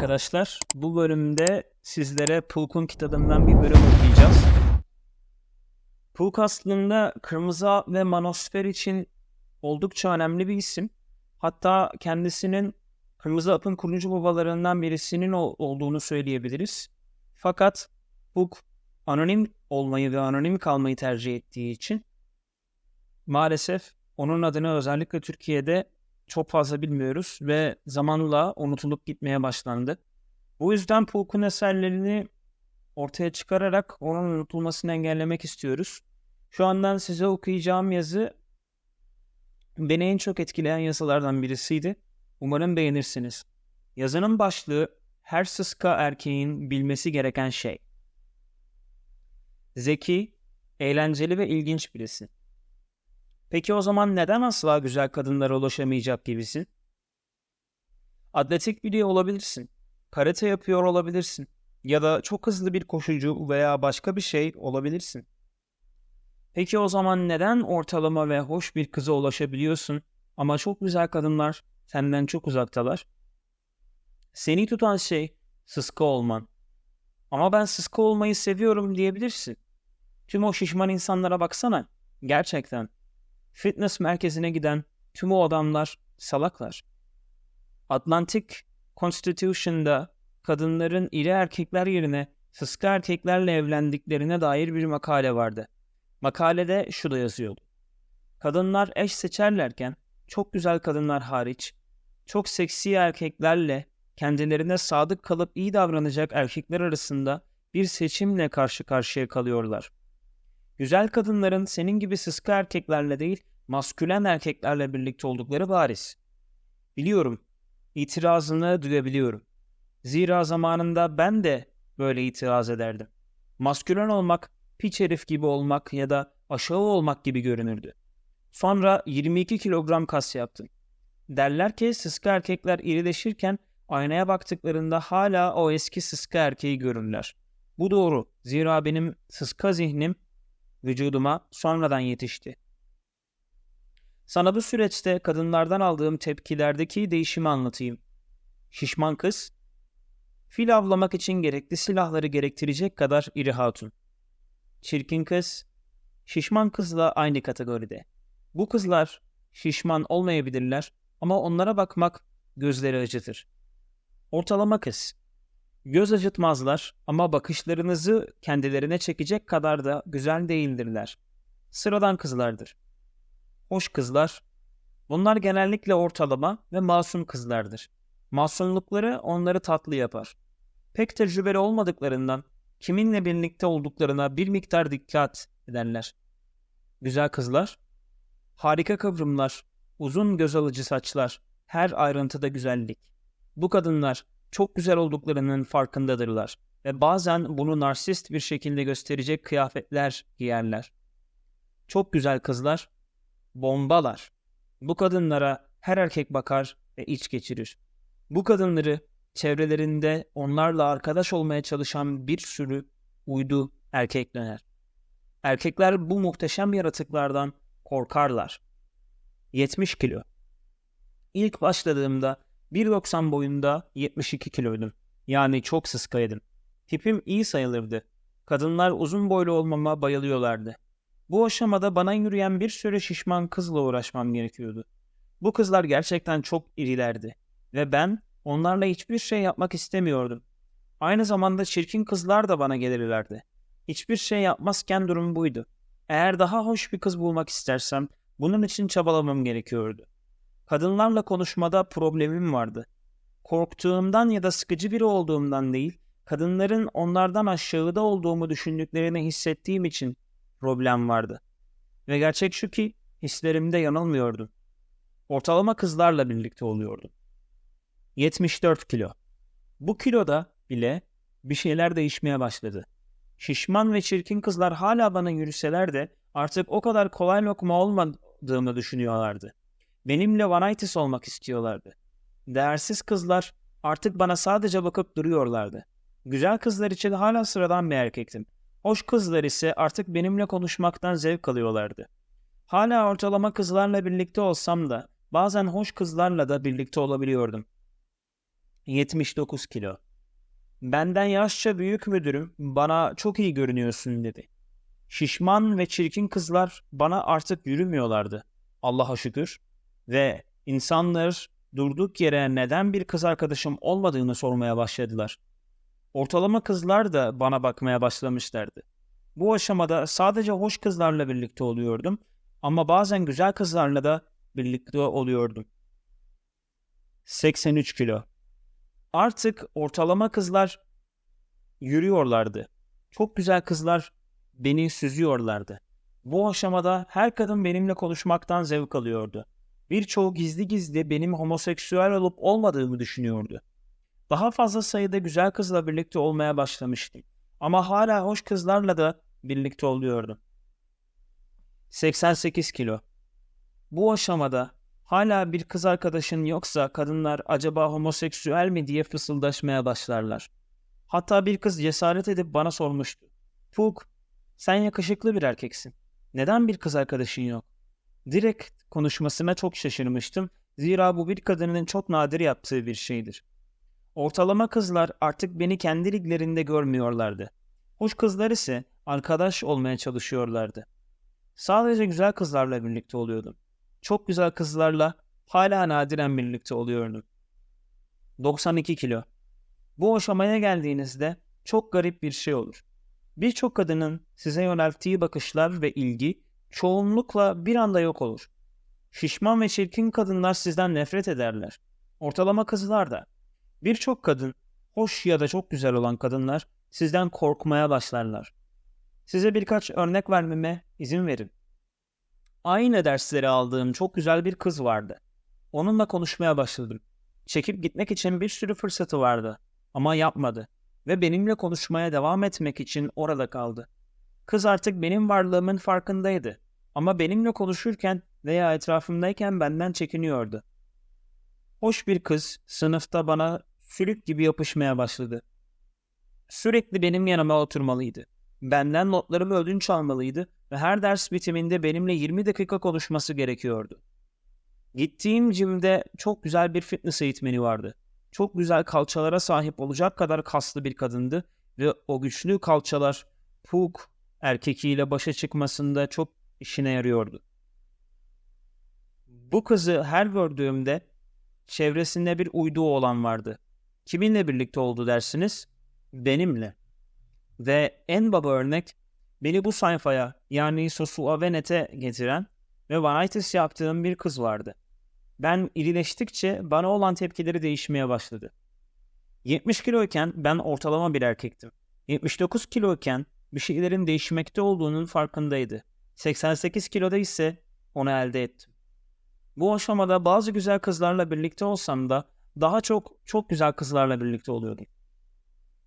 arkadaşlar. Bu bölümde sizlere Pulk'un kitabından bir bölüm okuyacağız. Pulk aslında Kırmızı ve Manosfer için oldukça önemli bir isim. Hatta kendisinin Kırmızı Ap'ın kurucu babalarından birisinin ol- olduğunu söyleyebiliriz. Fakat Pulk anonim olmayı ve anonim kalmayı tercih ettiği için maalesef onun adını özellikle Türkiye'de çok fazla bilmiyoruz ve zamanla unutulup gitmeye başlandı. Bu yüzden Pulk'un eserlerini ortaya çıkararak onun unutulmasını engellemek istiyoruz. Şu andan size okuyacağım yazı beni en çok etkileyen yazılardan birisiydi. Umarım beğenirsiniz. Yazının başlığı her sıska erkeğin bilmesi gereken şey. Zeki, eğlenceli ve ilginç birisi. Peki o zaman neden asla güzel kadınlara ulaşamayacak gibisin? Atletik biri olabilirsin. Karate yapıyor olabilirsin. Ya da çok hızlı bir koşucu veya başka bir şey olabilirsin. Peki o zaman neden ortalama ve hoş bir kıza ulaşabiliyorsun ama çok güzel kadınlar senden çok uzaktalar? Seni tutan şey sıska olman. Ama ben sıska olmayı seviyorum diyebilirsin. Tüm o şişman insanlara baksana. Gerçekten fitness merkezine giden tüm o adamlar salaklar. Atlantic Constitution'da kadınların iri erkekler yerine sıska erkeklerle evlendiklerine dair bir makale vardı. Makalede şu da yazıyordu. Kadınlar eş seçerlerken çok güzel kadınlar hariç çok seksi erkeklerle kendilerine sadık kalıp iyi davranacak erkekler arasında bir seçimle karşı karşıya kalıyorlar. Güzel kadınların senin gibi sıska erkeklerle değil, maskülen erkeklerle birlikte oldukları bariz. Biliyorum, itirazını duyabiliyorum. Zira zamanında ben de böyle itiraz ederdim. Maskülen olmak, piç herif gibi olmak ya da aşağı olmak gibi görünürdü. Sonra 22 kilogram kas yaptım. Derler ki sıska erkekler irileşirken aynaya baktıklarında hala o eski sıska erkeği görürler. Bu doğru. Zira benim sıska zihnim vücuduma sonradan yetişti. Sana bu süreçte kadınlardan aldığım tepkilerdeki değişimi anlatayım. Şişman kız, fil avlamak için gerekli silahları gerektirecek kadar iri hatun. Çirkin kız, şişman kızla aynı kategoride. Bu kızlar şişman olmayabilirler ama onlara bakmak gözleri acıtır. Ortalama kız, Göz acıtmazlar ama bakışlarınızı kendilerine çekecek kadar da güzel değildirler. Sıradan kızlardır. Hoş kızlar. Bunlar genellikle ortalama ve masum kızlardır. Masumlukları onları tatlı yapar. Pek tecrübeli olmadıklarından kiminle birlikte olduklarına bir miktar dikkat ederler. Güzel kızlar. Harika kıvrımlar, uzun göz alıcı saçlar, her ayrıntıda güzellik. Bu kadınlar çok güzel olduklarının farkındadırlar ve bazen bunu narsist bir şekilde gösterecek kıyafetler giyerler. Çok güzel kızlar, bombalar. Bu kadınlara her erkek bakar ve iç geçirir. Bu kadınları çevrelerinde onlarla arkadaş olmaya çalışan bir sürü uydu erkek döner. Erkekler bu muhteşem yaratıklardan korkarlar. 70 kilo. İlk başladığımda 1.90 boyunda 72 kiloydum. Yani çok sıskaydım. Tipim iyi sayılırdı. Kadınlar uzun boylu olmama bayılıyorlardı. Bu aşamada bana yürüyen bir sürü şişman kızla uğraşmam gerekiyordu. Bu kızlar gerçekten çok irilerdi. Ve ben onlarla hiçbir şey yapmak istemiyordum. Aynı zamanda çirkin kızlar da bana gelirlerdi. Hiçbir şey yapmazken durum buydu. Eğer daha hoş bir kız bulmak istersem bunun için çabalamam gerekiyordu. Kadınlarla konuşmada problemim vardı. Korktuğumdan ya da sıkıcı biri olduğumdan değil, kadınların onlardan aşağıda olduğumu düşündüklerini hissettiğim için problem vardı. Ve gerçek şu ki hislerimde yanılmıyordum. Ortalama kızlarla birlikte oluyordum. 74 kilo. Bu kiloda bile bir şeyler değişmeye başladı. Şişman ve çirkin kızlar hala bana yürüseler de artık o kadar kolay lokma olmadığımı düşünüyorlardı. Benimle vanaytis olmak istiyorlardı. Değersiz kızlar artık bana sadece bakıp duruyorlardı. Güzel kızlar için hala sıradan bir erkektim. Hoş kızlar ise artık benimle konuşmaktan zevk alıyorlardı. Hala ortalama kızlarla birlikte olsam da bazen hoş kızlarla da birlikte olabiliyordum. 79 kilo. Benden yaşça büyük müdürüm bana çok iyi görünüyorsun dedi. Şişman ve çirkin kızlar bana artık yürümüyorlardı. Allah'a şükür. Ve insanlar durduk yere neden bir kız arkadaşım olmadığını sormaya başladılar. Ortalama kızlar da bana bakmaya başlamışlardı. Bu aşamada sadece hoş kızlarla birlikte oluyordum ama bazen güzel kızlarla da birlikte oluyordum. 83 kilo. Artık ortalama kızlar yürüyorlardı. Çok güzel kızlar beni süzüyorlardı. Bu aşamada her kadın benimle konuşmaktan zevk alıyordu. Birçoğu gizli gizli benim homoseksüel olup olmadığımı düşünüyordu. Daha fazla sayıda güzel kızla birlikte olmaya başlamıştım. Ama hala hoş kızlarla da birlikte oluyordum. 88 kilo. Bu aşamada hala bir kız arkadaşın yoksa kadınlar acaba homoseksüel mi diye fısıldaşmaya başlarlar. Hatta bir kız cesaret edip bana sormuştu. Puk, sen yakışıklı bir erkeksin. Neden bir kız arkadaşın yok? Direkt konuşmasına çok şaşırmıştım. Zira bu bir kadının çok nadir yaptığı bir şeydir. Ortalama kızlar artık beni kendi liglerinde görmüyorlardı. Hoş kızlar ise arkadaş olmaya çalışıyorlardı. Sadece güzel kızlarla birlikte oluyordum. Çok güzel kızlarla hala nadiren birlikte oluyordum. 92 kilo. Bu aşamaya geldiğinizde çok garip bir şey olur. Birçok kadının size yönelttiği bakışlar ve ilgi çoğunlukla bir anda yok olur. Şişman ve çirkin kadınlar sizden nefret ederler. Ortalama kızlar da. Birçok kadın, hoş ya da çok güzel olan kadınlar sizden korkmaya başlarlar. Size birkaç örnek vermeme izin verin. Aynı dersleri aldığım çok güzel bir kız vardı. Onunla konuşmaya başladım. Çekip gitmek için bir sürü fırsatı vardı ama yapmadı ve benimle konuşmaya devam etmek için orada kaldı. Kız artık benim varlığımın farkındaydı ama benimle konuşurken veya etrafımdayken benden çekiniyordu. Hoş bir kız sınıfta bana sülük gibi yapışmaya başladı. Sürekli benim yanıma oturmalıydı. Benden notlarımı ödünç almalıydı ve her ders bitiminde benimle 20 dakika konuşması gerekiyordu. Gittiğim cimde çok güzel bir fitness eğitmeni vardı. Çok güzel kalçalara sahip olacak kadar kaslı bir kadındı ve o güçlü kalçalar Puk erkekiyle başa çıkmasında çok işine yarıyordu. Bu kızı her gördüğümde çevresinde bir uyduğu olan vardı. Kiminle birlikte oldu dersiniz? Benimle. Ve en baba örnek beni bu sayfaya yani Sosua Venet'e getiren ve Vanitas yaptığım bir kız vardı. Ben irileştikçe bana olan tepkileri değişmeye başladı. 70 kiloyken ben ortalama bir erkektim. 79 kiloyken bir şeylerin değişmekte olduğunun farkındaydı. 88 kiloda ise onu elde ettim. Bu aşamada bazı güzel kızlarla birlikte olsam da daha çok çok güzel kızlarla birlikte oluyordum.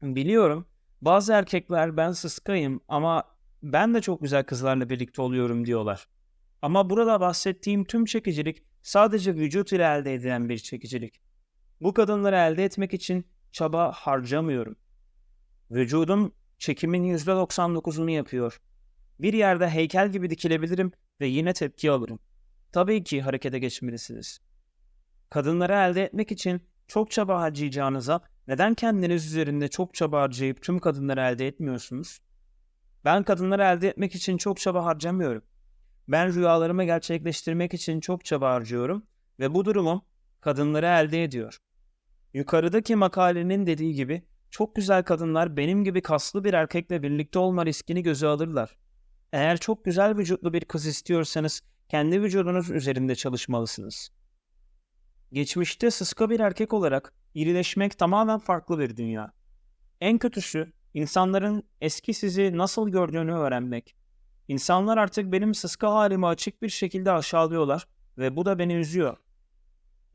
Biliyorum bazı erkekler ben sıskayım ama ben de çok güzel kızlarla birlikte oluyorum diyorlar. Ama burada bahsettiğim tüm çekicilik sadece vücut ile elde edilen bir çekicilik. Bu kadınları elde etmek için çaba harcamıyorum. Vücudum çekimin %99'unu yapıyor. Bir yerde heykel gibi dikilebilirim ve yine tepki alırım. Tabii ki harekete geçmelisiniz. Kadınları elde etmek için çok çaba harcayacağınıza neden kendiniz üzerinde çok çaba harcayıp tüm kadınları elde etmiyorsunuz? Ben kadınları elde etmek için çok çaba harcamıyorum. Ben rüyalarımı gerçekleştirmek için çok çaba harcıyorum ve bu durumum kadınları elde ediyor. Yukarıdaki makalenin dediği gibi çok güzel kadınlar benim gibi kaslı bir erkekle birlikte olma riskini göze alırlar. Eğer çok güzel vücutlu bir kız istiyorsanız kendi vücudunuz üzerinde çalışmalısınız. Geçmişte sıska bir erkek olarak irileşmek tamamen farklı bir dünya. En kötüsü insanların eski sizi nasıl gördüğünü öğrenmek. İnsanlar artık benim sıska halimi açık bir şekilde aşağılıyorlar ve bu da beni üzüyor.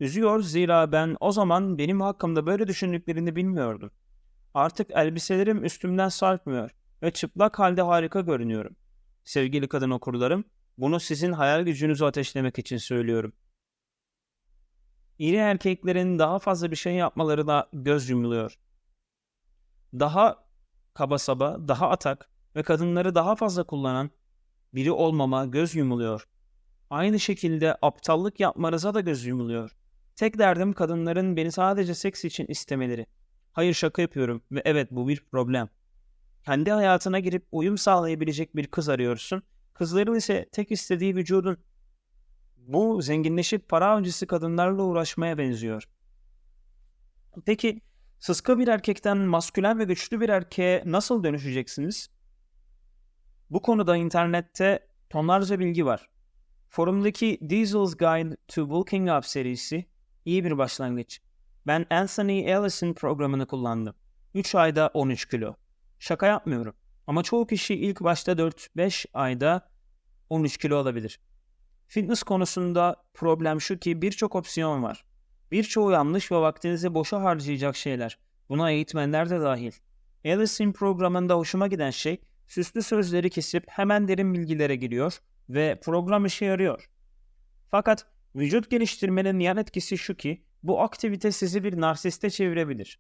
Üzüyor zira ben o zaman benim hakkımda böyle düşündüklerini bilmiyordum. Artık elbiselerim üstümden sarkmıyor ve çıplak halde harika görünüyorum. Sevgili kadın okurlarım, bunu sizin hayal gücünüzü ateşlemek için söylüyorum. İri erkeklerin daha fazla bir şey yapmalarına göz yumuluyor. Daha kaba saba, daha atak ve kadınları daha fazla kullanan biri olmama göz yumuluyor. Aynı şekilde aptallık yapmanıza da göz yumuluyor. Tek derdim kadınların beni sadece seks için istemeleri. Hayır şaka yapıyorum ve evet bu bir problem. Kendi hayatına girip uyum sağlayabilecek bir kız arıyorsun. Kızların ise tek istediği vücudun. Bu zenginleşip para avcısı kadınlarla uğraşmaya benziyor. Peki sıska bir erkekten maskülen ve güçlü bir erkeğe nasıl dönüşeceksiniz? Bu konuda internette tonlarca bilgi var. Forumdaki Diesel's Guide to Bulking Up serisi iyi bir başlangıç. Ben Anthony Ellis'in programını kullandım. 3 ayda 13 kilo. Şaka yapmıyorum. Ama çoğu kişi ilk başta 4-5 ayda 13 kilo alabilir. Fitness konusunda problem şu ki birçok opsiyon var. Birçoğu yanlış ve vaktinizi boşa harcayacak şeyler. Buna eğitmenler de dahil. Ellis'in programında hoşuma giden şey süslü sözleri kesip hemen derin bilgilere giriyor ve program işe yarıyor. Fakat vücut geliştirmenin yan etkisi şu ki bu aktivite sizi bir narsiste çevirebilir.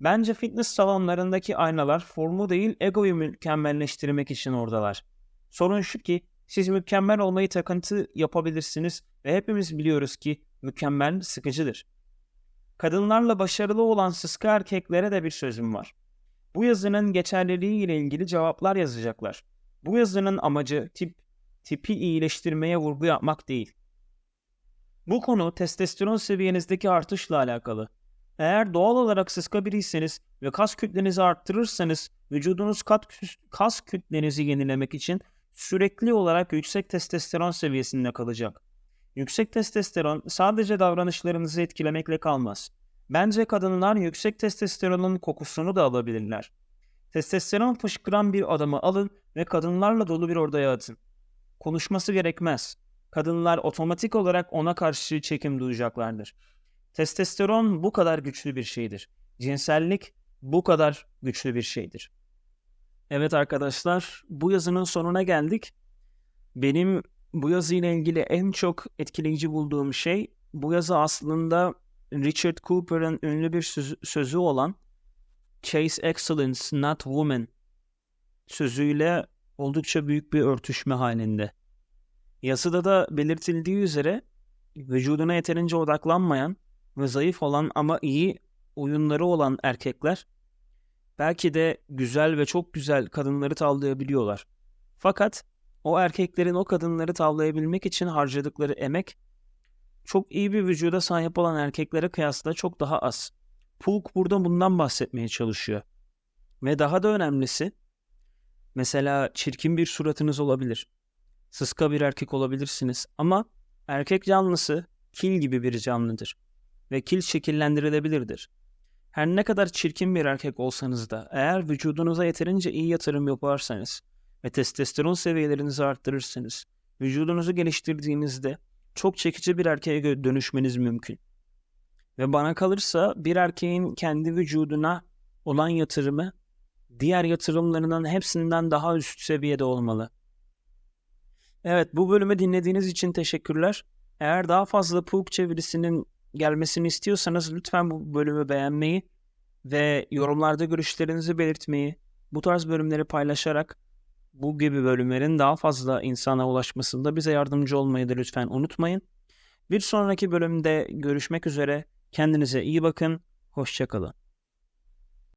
Bence fitness salonlarındaki aynalar formu değil egoyu mükemmelleştirmek için oradalar. Sorun şu ki siz mükemmel olmayı takıntı yapabilirsiniz ve hepimiz biliyoruz ki mükemmel sıkıcıdır. Kadınlarla başarılı olan sıska erkeklere de bir sözüm var. Bu yazının geçerliliği ile ilgili cevaplar yazacaklar. Bu yazının amacı tip tipi iyileştirmeye vurgu yapmak değil. Bu konu testosteron seviyenizdeki artışla alakalı. Eğer doğal olarak sıska biriyseniz ve kas kütlenizi arttırırsanız vücudunuz kas kütlenizi yenilemek için sürekli olarak yüksek testosteron seviyesinde kalacak. Yüksek testosteron sadece davranışlarınızı etkilemekle kalmaz. Bence kadınlar yüksek testosteronun kokusunu da alabilirler. Testosteron fışkıran bir adamı alın ve kadınlarla dolu bir odaya atın. Konuşması gerekmez. Kadınlar otomatik olarak ona karşı çekim duyacaklardır. Testosteron bu kadar güçlü bir şeydir. Cinsellik bu kadar güçlü bir şeydir. Evet arkadaşlar, bu yazının sonuna geldik. Benim bu yazı ile ilgili en çok etkileyici bulduğum şey bu yazı aslında Richard Cooper'ın ünlü bir sözü olan Chase Excellence Not Woman sözüyle oldukça büyük bir örtüşme halinde. Yazıda da belirtildiği üzere vücuduna yeterince odaklanmayan ve zayıf olan ama iyi oyunları olan erkekler belki de güzel ve çok güzel kadınları tavlayabiliyorlar. Fakat o erkeklerin o kadınları tavlayabilmek için harcadıkları emek çok iyi bir vücuda sahip olan erkeklere kıyasla çok daha az. Pulk burada bundan bahsetmeye çalışıyor. Ve daha da önemlisi mesela çirkin bir suratınız olabilir. Sıska bir erkek olabilirsiniz ama erkek canlısı kil gibi bir canlıdır ve kil şekillendirilebilirdir. Her ne kadar çirkin bir erkek olsanız da eğer vücudunuza yeterince iyi yatırım yaparsanız ve testosteron seviyelerinizi arttırırsınız, vücudunuzu geliştirdiğinizde çok çekici bir erkeğe dönüşmeniz mümkün. Ve bana kalırsa bir erkeğin kendi vücuduna olan yatırımı diğer yatırımlarının hepsinden daha üst seviyede olmalı. Evet bu bölümü dinlediğiniz için teşekkürler. Eğer daha fazla Pulk çevirisinin gelmesini istiyorsanız lütfen bu bölümü beğenmeyi ve yorumlarda görüşlerinizi belirtmeyi, bu tarz bölümleri paylaşarak bu gibi bölümlerin daha fazla insana ulaşmasında bize yardımcı olmayı da lütfen unutmayın. Bir sonraki bölümde görüşmek üzere. Kendinize iyi bakın. Hoşçakalın.